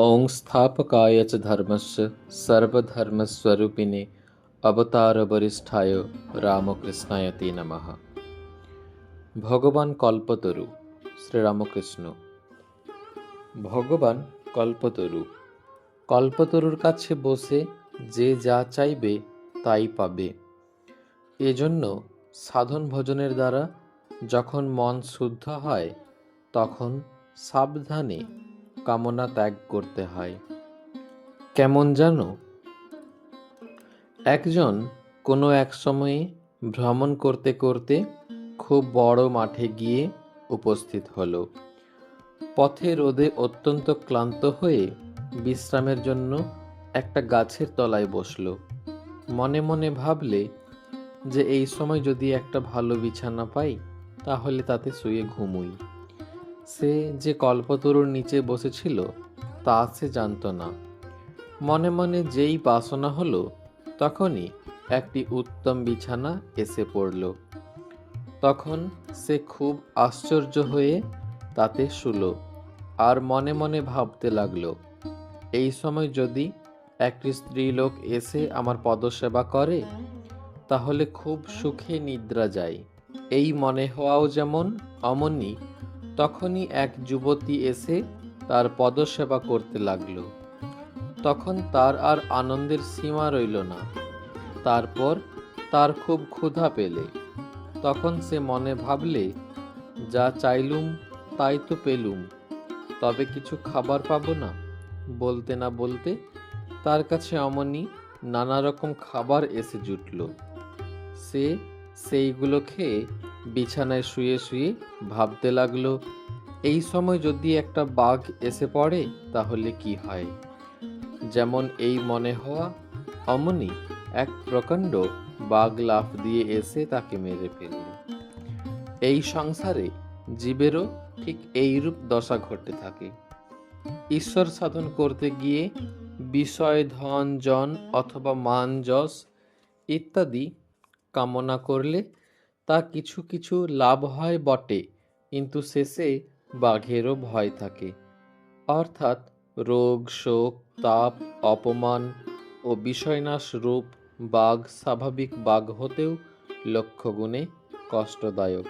ॐ स्थापकाय च धर्मस्य सर्वधर्मस्वरूपिणे অবতারবরিষ্ঠায় রামকৃষ্ণায় তে নমঃ ভগবান কল্পতরু শ্রীরামকৃষ্ণ ভগবান কল্পতরু কল্পতরুর কাছে বসে যে যা চাইবে তাই পাবে এজন্য সাধন ভজনের দ্বারা যখন মন শুদ্ধ হয় তখন সাবধানে কামনা ত্যাগ করতে হয়। কেমন জানো? একজন কোনো এক সময়ে ভ্রমণ করতে করতে খুব বড় মাঠে গিয়ে উপস্থিত হলো। পথে রোদে অত্যন্ত ক্লান্ত হয়ে বিশ্রামের জন্য একটা গাছের তলায় বসল। মনে মনে ভাবলে যে এই সময় যদি একটা ভালো বিছানা পাই, তাহলে তাতে শুয়ে ঘুমুই। সে যে কল্পতরুর নিচে বসেছিল, তা সে জানতো না। মনে মনে যেই বাসনা হলো, তখনই একটি উত্তম বিছানা এসে পড়ল। তখন সে খুব আশ্চর্য হয়ে তাতে শুলো আর মনে মনে ভাবতে লাগল, এই সময় যদি একটি স্ত্রীলোক এসে আমার পদসেবা করে, তাহলে খুব সুখে নিদ্রা যায়। এই মনে হওয়াও যেমন অমনি তখনই এক যুবতী এসে তার পদসেবা করতে লাগল। তখন তার আর আনন্দের সীমা রইল না। তারপর তার খুব ক্ষুধা পেলে। তখন সে মনে ভাবলে, যা চাইলুম, তাই তো পেলুম। তবে কিছু খাবার পাবো না? বলতে না বলতে তার কাছে অমনি নানা রকম খাবার এসে জুটল। সে সেইগুলো খেয়ে বিছানায় শুয়ে শুয়ে ভাবতে লাগল, এই সময় যদি একটা বাঘ এসে পড়ে, তাহলে কি হয়? যেমন এই মনে হওয়া অমনি এক প্রকাণ্ড বাঘ লাফ দিয়ে এসে তাকে মেরে ফেলল। এই সংসারে জীবেরও ঠিক এইরূপ দশা ঘটতে থাকে। ঈশ্বর সাধন করতে গিয়ে বিষয়, ধন, জন অথবা মান, যশ ইত্যাদি কামনা করলে তা কিছু কিছু লাভ হয় বটে, কিন্তু শেষে বাঘেরও ভয় থাকে। অর্থাৎ রোগ, শোক, তাপ, অপমান ও বিষয়নাশ রূপ বাঘ স্বাভাবিক বাঘ হতেও লক্ষ্যগুণে কষ্টদায়ক।